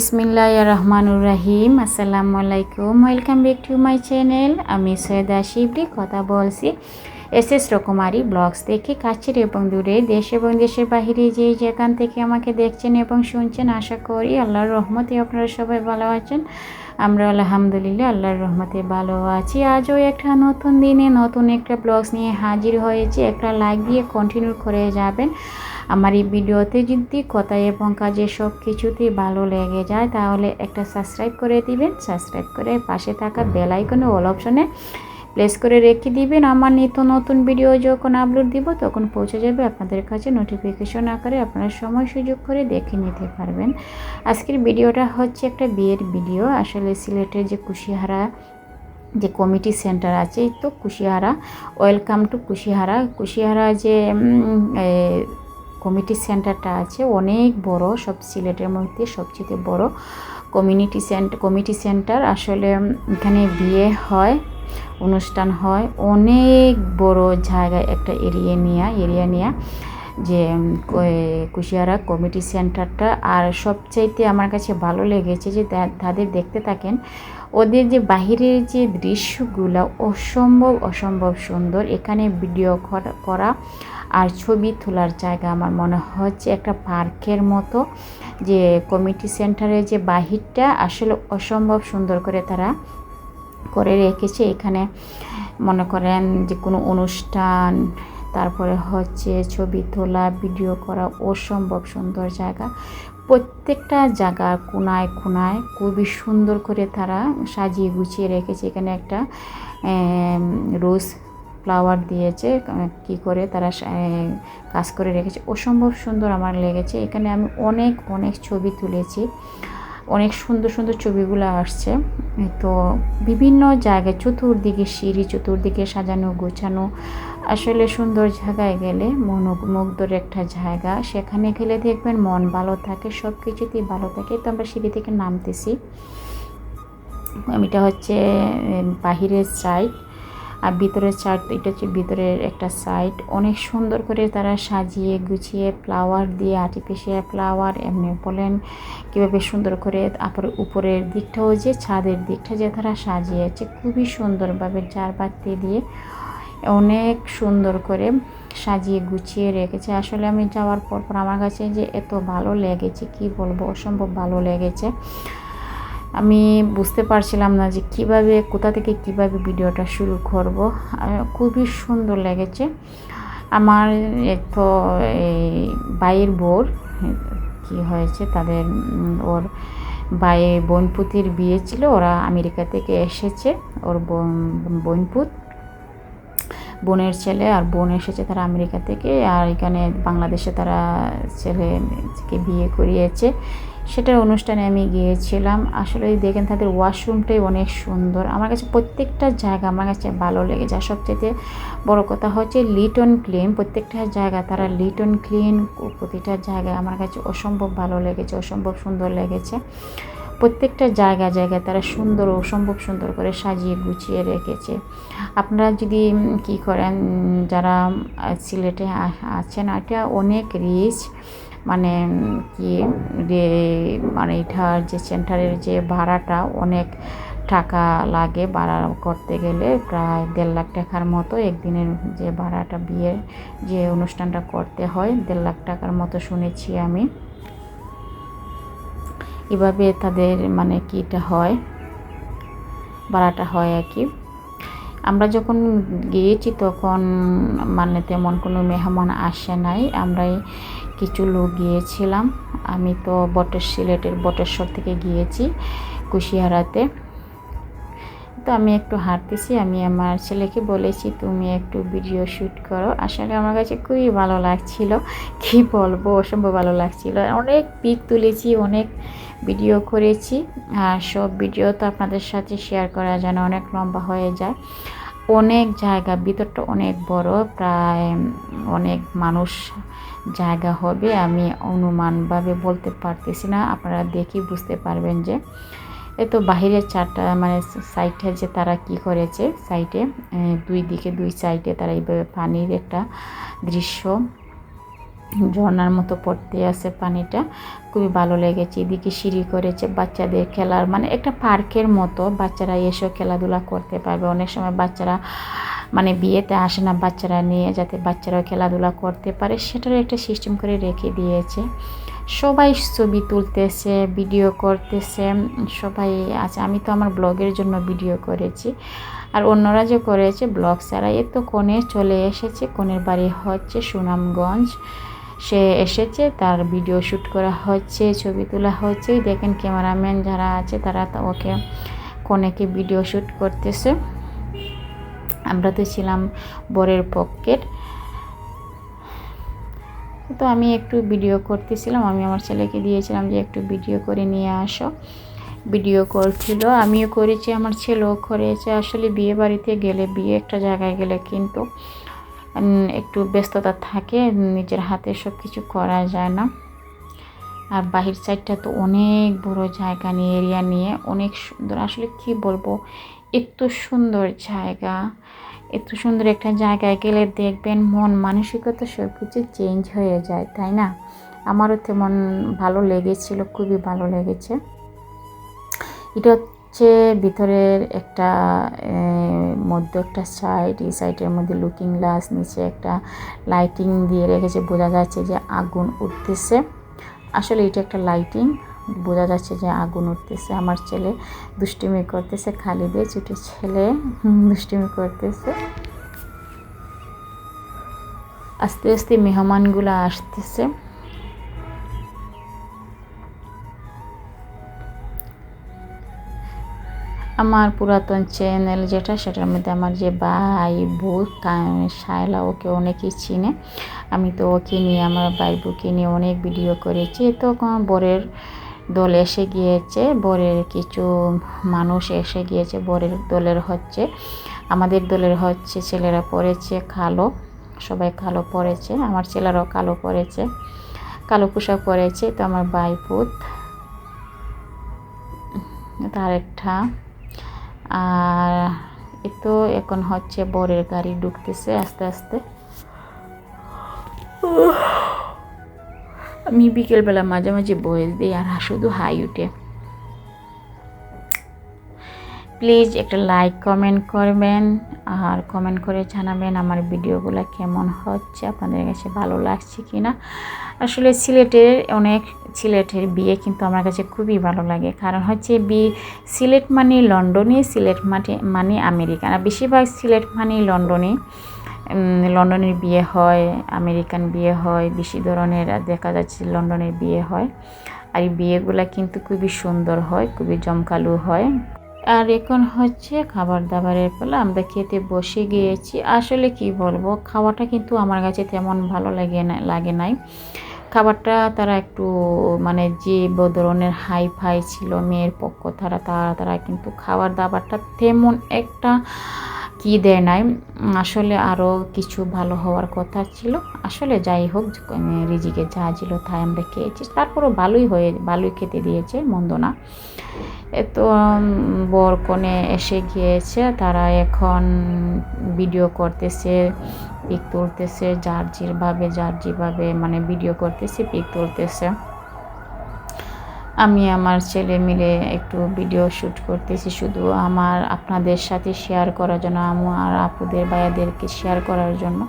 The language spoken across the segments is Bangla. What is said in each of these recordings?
বিসমিল্লাহ রহমানুর রাহিম। আসসালামু আলাইকুম welcome back to my channel আমি সৈয়দা শিবলি। কথা বলছি এস এস রকমারি ব্লগস দেখে কাছের এবং দূরে। দেশ এবং দেশের বাহিরে যে যেখান থেকে আমাকে দেখছেন এবং শুনছেন, আশা করি আল্লাহর রহমতে আপনারা সবাই ভালো আছেন। আমরা আলহামদুলিল্লাহ আল্লাহর রহমতে ভালো আছি। আজও একটা নতুন দিনে নতুন একটা ব্লগস নিয়ে হাজির হয়েছে। একটা লাইক দিয়ে কন্টিনিউ করে যাবেন। আমার এই ভিডিওতে যদি কথা এবং কাজে সব কিছুতেই ভালো লেগে যায়, তাহলে একটা সাবস্ক্রাইব করে দিবেন। সাবস্ক্রাইব করে পাশে থাকা বেল আইকনে অল অপশনে প্লেস করে রেখে দিবেন। আমার নিত্য নতুন ভিডিও যখন আপলোড দিব, তখন পৌঁছে যাবে আপনাদের কাছে নোটিফিকেশন আকারে আপনারা সময় সুযোগ করে দেখে নিতে পারবেন। আজকের ভিডিওটা হচ্ছে একটা বিয়ের ভিডিও আসলে সিলেটের যে কুশিহারা, যে কমিটি সেন্টার আছে তো কুশিহারা। Welcome to কুশিহারা। কুশিহারা যে কমিটি সেন্টারটা আছে, অনেক বড়, সব সিলেটের মধ্যে সবচেয়ে বড় কমিউনিটি সেন্টার কমিটি সেন্টার। আসলে এখানে বিয়ে হয়, অনুষ্ঠান হয়, অনেক বড় জায়গায় একটা এরিয়া নিয়ে এরিয়া নিয়ে যে কুশিয়ারা কমিটি সেন্টারটা। আর সবচাইতে আমার কাছে ভালো লেগেছে যে তাদের দেখতে থাকেন, ওদের যে বাহিরের যে দৃশ্যগুলো অসম্ভব অসম্ভব সুন্দর। এখানে ভিডিও করা আর ছবি তোলার জায়গা আমার মনে হচ্ছে একটা পার্কের মতো। যে কমিটি সেন্টারের যে বাহিরটা আসলে অসম্ভব সুন্দর করে তারা করে রেখেছে। এখানে মনে করেন যে কোনো অনুষ্ঠান, তারপরে হচ্ছে ছবি তোলা ভিডিও করা অসম্ভব সুন্দর জায়গা। প্রত্যেকটা জায়গা কোনায় কোনায় খুবই সুন্দর করে তারা সাজিয়ে গুছিয়ে রেখেছে। এখানে একটা রোজ ফ্লাওয়ার দিয়েছে কি করে তারা কাজ করে রেখেছে। অসম্ভব সুন্দর আমার লেগেছে। এখানে আমি অনেক অনেক ছবি তুলেছি। অনেক সুন্দর সুন্দর ছবিগুলো আসছে। তো বিভিন্ন জায়গায় চতুর্দিকে সিঁড়ি, চতুর্দিকে সাজানো, গোছানো। আসলে সুন্দর জায়গায় গেলে মনোমুগ্ধর একটা জায়গা। সেখানে গেলে দেখবেন মন ভালো থাকে সব কিছুতেই ভালো থাকে। তো আমরা সিঁড়ি থেকে নামতেছি। এটা হচ্ছে বাহিরের সাইড আর ভিতরের চার্ট এটা হচ্ছে ভিতরের একটা সাইড অনেক সুন্দর করে তারা সাজিয়ে গুছিয়ে ফ্লাওয়ার দিয়ে আর্টিফিশিয়াল ফ্লাওয়ার এমনি বলেন, কীভাবে সুন্দর করে তারপরে উপরের দিকটাও যে ছাদের দিকটা যে তারা সাজিয়েছে, খুবই সুন্দরভাবে চার দিয়ে অনেক সুন্দর করে সাজিয়ে গুছিয়ে রেখেছে। আসলে আমি যাওয়ার পর পর আমার কাছে যে এত ভালো লেগেছে, কি বলব, অসম্ভব ভালো লেগেছে। আমি বুঝতে পারছিলাম না যে কীভাবে, কোথা থেকে কীভাবে ভিডিওটা শুরু করব। খুবই সুন্দর লেগেছে। আমার তো এই বাইয়ের বোর কি হয়েছে তাদের ওর বাইয়ে বোনপুতির বিয়ে ছিল, ওরা আমেরিকা থেকে এসেছে, ওর বোনপুত। বোনের ছেলে আর বোন এসেছে তারা আমেরিকা থেকে, আর এখানে বাংলাদেশে তারা ছেলেকে বিয়ে করিয়েছে। সেটার অনুষ্ঠানে আমি গিয়েছিলাম। আসলে দেখেন তাদের ওয়াশরুমটাই অনেক সুন্দর। আমার কাছে প্রত্যেকটা জায়গা আমার কাছে ভালো লেগে যায়। সবচেয়ে বড় কথা হচ্ছে লিটন ক্লিন প্রত্যেকটা জায়গা তারা লিটন ক্লিন প্রতিটা জায়গায় আমার কাছে অসম্ভব ভালো লেগেছে, অসম্ভব সুন্দর লেগেছে। প্রত্যেকটা জায়গা, জায়গায় তারা সুন্দর, অসম্ভব সুন্দর করে সাজিয়ে গুছিয়ে রেখেছে। আপনারা যদি কি করেন, যারা সিলেটে আছেন, এটা অনেক রিচ মানে কি মানে এটার যে সেন্টারের যে ভাড়াটা অনেক টাকা লাগে ভাড়া করতে গেলে, প্রায় দেড় লাখ টাকার মতো একদিনের যে ভাড়াটা বিয়ের যে অনুষ্ঠানটা করতে হয়, দেড় লাখ টাকার মতো শুনেছি আমি। এভাবে তাদের মানে কিটা হয়, ভাড়াটা হয় আর কি। আমরা যখন গিয়েছি তখন মানে তেমন কোনো মেহমান আসে নাই, আমরাই কিছু লোক গিয়েছিলাম। আমি তো বটের সিলেটের বটেশ্বর থেকে গিয়েছি কুশিয়ারাতে। তো আমি একটু হাঁটতেছি, আমি আমার ছেলেকে বলেছি, তুমি একটু ভিডিও শ্যুট করো। আসলে আমার কাছে খুবই ভালো লাগছিল। কি বলব, অসম্ভব ভালো লাগছিল। অনেক পিক তুলেছি, অনেক ভিডিও করেছি, আর সব ভিডিও তো আপনাদের সাথে শেয়ার করা যেন অনেক লম্বা হয়ে যায়। অনেক জায়গা, ভিতরটা অনেক বড়, প্রায় অনেক মানুষ জায়গা হবে, আমি অনুমানভাবে বলতে পারতেছি না, আপনারা দেখি বুঝতে পারবেন যে এ তো বাহিরের চারটা মানে সাইডে যে তারা কি করেছে সাইডে দুই দিকে দুই সাইডে তারা এইভাবে পানির একটা দৃশ্য ঝর্ণার মতো পড়তে আছে পানিটা। খুবই ভালো লেগেছে। এদিকে সিঁড়ি করেছে বাচ্চাদের খেলার। মানে একটা পার্কের মতো বাচ্চারা এসেও খেলাধুলা করতে পারবে। অনেক সময় বাচ্চারা মানে বিয়েতে আসে না বাচ্চারা নিয়ে, যাতে বাচ্চারাও খেলাধুলা করতে পারে। সেটারও একটা সিস্টেম করে রেখে দিয়েছে। সবাই ছবি তুলতেছে ভিডিও করতেছে। সবাই আছে। আমি তো আমার ব্লগের জন্য ভিডিও করেছি। আর অন্যরা যে করেছে, ব্লগ ছাড়া এ তো কনে চলে এসেছে। কনের বাড়ি হচ্ছে সুনামগঞ্জ। সে এসেছে, তার ভিডিও শ্যুট করা হচ্ছে, ছবি তোলা হচ্ছে। দেখেন ক্যামেরাম্যান যারা আছে, তারা ওকে কনেকে ভিডিও শ্যুট করতেছে। আমরা তো ছিলাম বরের পকেট তো আমি একটু ভিডিও করতেছিলাম, আমি আমার ছেলেকে দিয়েছিলাম যে একটু ভিডিও করে নিয়ে আসো। ভিডিও করছিল, আমিও করেছি, আমার ছেলেও করেছে। আসলে বিয়ে বাড়িতে গেলে, বিয়ে একটা জায়গায় গেলে কিন্তু একটু ব্যস্ততা থাকে, নিজের হাতে সব কিছু করা যায় না। আর বাহির সাইডটা তো অনেক বড় জায়গা নিয়ে, এরিয়া নিয়ে অনেক সুন্দর। আসলে কি বলব, এত সুন্দর জায়গা, এত সুন্দর একটা জায়গায় গেলে দেখবেন মন মানসিকতা সব কিছু চেঞ্জ হয়ে যায়, তাই না? আমারও তেমন ভালো লেগেছিল, খুবই ভালো লেগেছে। এটা হচ্ছে ভিতরের একটা মধ্য একটা সাইড এই সাইডের মধ্যে লুকিং গ্লাস নিচে একটা লাইটিং দিয়ে রেখেছে। বোঝা যাচ্ছে যে আগুন উঠতেছে। আসলে এটা একটা লাইটিং বোঝা যাচ্ছে যে আগুন উঠতেছে। আমার ছেলে দুষ্টিমি করতেছে, খালি দিয়ে ছুটি ছেলে দুষ্টিমি করতেছে। আস্তে আস্তে মেহমানগুলো আসতেছে। আমার পুরাতন চ্যানেল যেটা, সেটার মধ্যে আমার যে ভাই বউ শায়লা ওকে অনেকেই চিনে। আমি তো ওকে নিয়ে, আমার ভাই বউকে নিয়ে অনেক ভিডিও করেছি। তো বরের দল এসে গিয়েছে, বরের কিছু মানুষ এসে গিয়েছে, বরের দলের হচ্ছে। আমাদের দলের হচ্ছে ছেলেরা পড়েছে কালো, সবাই কালো পড়েছে, আমার ছেলেরাও কালো পড়েছে, কালো পোশাক পরেছে। তো আমার ভাই পুত, তার একটা আর এ তো এখন হচ্ছে বরের গাড়ি ঢুকতেছে আস্তে আস্তে। আমি বিকেলবেলা মাঝে মাঝে বয়েস দিই আর শুধু হাই উঠে। প্লিজ একটা লাইক, কমেন্ট করবেন আর কমেন্ট করে জানাবেন আমার ভিডিওগুলো কেমন হচ্ছে, আপনাদের কাছে ভালো লাগছে কি না আসলে সিলেটের অনেক সিলেটের বিয়ে কিন্তু আমার কাছে খুবই ভালো লাগে। কারণ হচ্ছে বি, সিলেট মানে লন্ডনে, সিলেট মানে মানে আমেরিকান আর বেশিরভাগ সিলেট মানে লন্ডনে। লন্ডনের বিয়ে হয়, আমেরিকান বিয়ে হয়, বেশি ধরনের দেখা যাচ্ছে লন্ডনের বিয়ে হয়। আর এই বিয়েগুলো কিন্তু খুবই সুন্দর হয়, খুবই জমকালু হয়। আর এখন হচ্ছে খাবার দাবারের পালা, আমরা খেতে বসে গিয়েছি। আসলে কি বলব, খাওয়াটা কিন্তু আমার কাছে তেমন ভালো লাগে না, লাগে নাই। খাবারটা তারা একটু মানে যে ধরনের হাই ফাই ছিল মেয়ের পক্ষ, তারা তারা তারা কিন্তু খাবার দাবারটা তেমন একটা কি দেয় নাই। আসলে আরও কিছু ভালো হওয়ার কথা ছিল। আসলে যাই হোক রিজিকে যা ছিল তাই আমরা খেয়েছি। তারপরও ভালোই হয়ে, ভালোই খেতে দিয়েছে, মন্দ না। তো বর কনে এসে গিয়েছে, তারা এখন ভিডিও করতেছে, পিক তুলতেছে, যার যেভাবে যার যেভাবে মানে ভিডিও করতেছে, পিক তুলতেছে। আমি আমার ছেলে মিলে একটু ভিডিও শ্যুট করতেছি শুধু আমার আপনাদের সাথে শেয়ার করার জন্য আমার আপুদের, ভাইয়াদেরকে শেয়ার করার জন্য।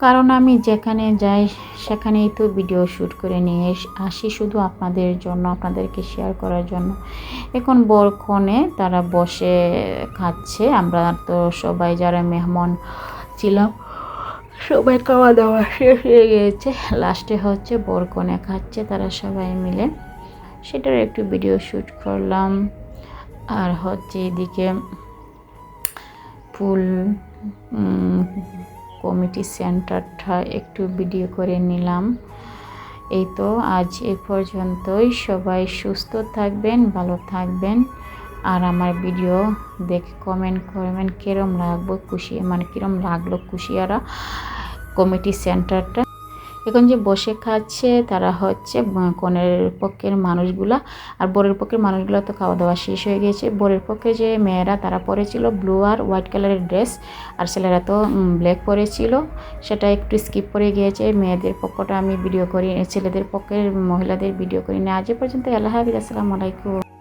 কারণ আমি যেখানে যাই, সেখানেই তো ভিডিও শ্যুট করে নিয়ে আসি শুধু আপনাদের জন্য, আপনাদেরকে শেয়ার করার জন্য। এখন বরক্ষণে তারা বসে খাচ্ছে, আমরা তো সবাই যারা মেহমান ছিলাম, সবাই খাওয়া দাওয়া শেষ হয়ে গিয়েছে লাস্টে হচ্ছে বরকনে খাচ্ছে তারা সবাই মিলে। সেটার একটু ভিডিও শ্যুট করলাম। আর হচ্ছে এদিকে ফুল কমিটি সেন্টারটা একটু ভিডিও করে নিলাম। এই তো, আজ এ পর্যন্তই। সবাই সুস্থ থাকবেন, ভালো থাকবেন। আর আমার ভিডিও দেখে কমেন্ট করবেন কীরম লাগবো, খুশি মানে কীরম লাগল কুশিয়ারা কমিটি সেন্টারটা এখন যে বসে খাচ্ছে, তারা হচ্ছে কনের পক্ষের মানুষগুলা। আর বরের পক্ষের মানুষগুলো তো খাওয়া দাওয়া শেষ হয়ে গেছে। বরের পক্ষে যে মেয়েরা তারা পরেছিল ব্লু আর হোয়াইট কালারের ড্রেস, আর ছেলেরা তো ব্ল্যাক পরেছিল। সেটা একটু স্কিপ করে গিয়েছে। মেয়েদের পক্ষটা আমি ভিডিও করি, ছেলেদের পক্ষের মহিলাদের ভিডিও করি না। আজ পর্যন্ত, আল্লাহ হাফিজ, আসসালামু আলাইকুম।